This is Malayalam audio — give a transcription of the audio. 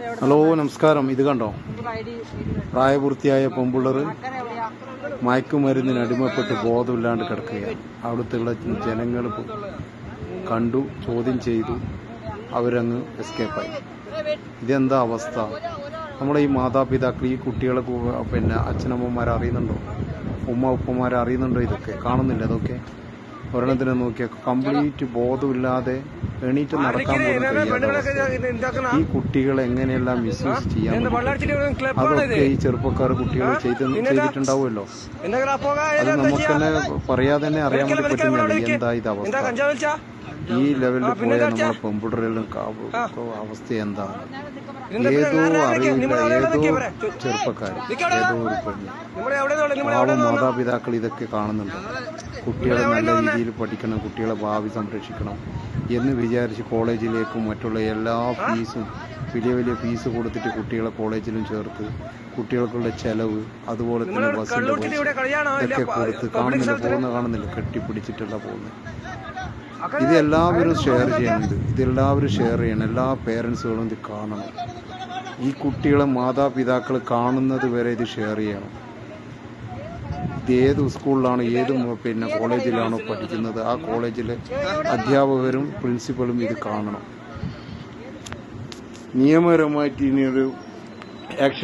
ഹലോ നമസ്കാരം. ഇത് കണ്ടോ? പ്രായപൂർത്തിയായ പെമ്പിള്ളർ മയക്കുമരുന്നിന് അടിമപ്പെട്ട് ബോധമില്ലാണ്ട് കിടക്കുകയാണ്. അവിടുത്തെ ജനങ്ങൾ കണ്ടു ചോദ്യം ചെയ്തു. അവരങ്ങ് എസ്കേപ്പായി ഇതെന്താ അവസ്ഥ? നമ്മുടെ ഈ മാതാപിതാക്കൾ ഈ കുട്ടികളെ പിന്നെ അച്ഛനമ്മമാർ അറിയുന്നുണ്ടോ ഉമ്മ ഉപ്പമാർ അറിയുന്നുണ്ടോ ഇതൊക്കെ? കാണുന്നില്ല അതൊക്കെ? ഒരെണ്ണത്തിനെ നോക്കിയ കംപ്ലീറ്റ് ബോധമില്ലാതെ എണീറ്റ് നടക്കാൻ പോലും കഴിയാത്ത ഈ കുട്ടികളെ എങ്ങനെയെല്ലാം മിസ്യൂസ് ചെയ്യാൻ അതൊക്കെ ഈ ചെറുപ്പക്കാർ കുട്ടികൾ ചെയ്ത് ചെയ്തിട്ടുണ്ടാവുമല്ലോ. അത് നമുക്ക് തന്നെ പറയാതെ തന്നെ അറിയാൻ വേണ്ടി പറ്റുന്നില്ല. എന്താ ഇത് അവസ്ഥ? ഈ ലെവലിൽ പോയ നമ്മളെ പെമ്പിടരെല്ലാം അവസ്ഥ എന്താ? ഏതോ അറിയില്ല ഏതോ ചെറുപ്പക്കാർ ഏതോ ഒരു പെണ്ണ്. പാവം മാതാപിതാക്കൾ ഇതൊക്കെ കാണുന്നുണ്ട്. കുട്ടികളെ നല്ല രീതിയിൽ പഠിക്കണം കുട്ടികളെ ഭാവി സംരക്ഷിക്കണം എന്ന് വിചാരിച്ച് കോളേജിലേക്കും മറ്റുള്ള എല്ലാ ഫീസും വലിയ വലിയ ഫീസ് കൊടുത്തിട്ട് കുട്ടികളെ കോളേജിലും ചേർത്ത് കുട്ടികൾക്കുള്ള ചെലവ് അതുപോലെ തന്നെ ബസ്സിന്റെ ഒക്കെ ഇതൊക്കെ കൊടുത്ത് കാണുന്നില്ല പോകുന്ന കാണുന്നില്ല കെട്ടിപ്പിടിച്ചിട്ടല്ല പോകുന്നത്. ഇത് എല്ലാവരും ഷെയർ ചെയ്യുന്നുണ്ട്. ഇതെല്ലാവരും ഷെയർ ചെയ്യണം. എല്ലാ പേരൻസുകളും ഇത് കാണണം. ഈ കുട്ടികളെ മാതാപിതാക്കൾ കാണുന്നത് വരെ ഇത് ഷെയർ ചെയ്യണം. ഇത് ഏത് സ്കൂളിലാണ് ഏത് പിന്നെ കോളേജിലാണോ പഠിക്കുന്നത് ആ കോളേജിലെ അധ്യാപകരും പ്രിൻസിപ്പലും ഇത് കാണണം. നിയമപരമായിട്ട് ഇനിയൊരു ആക്ഷൻ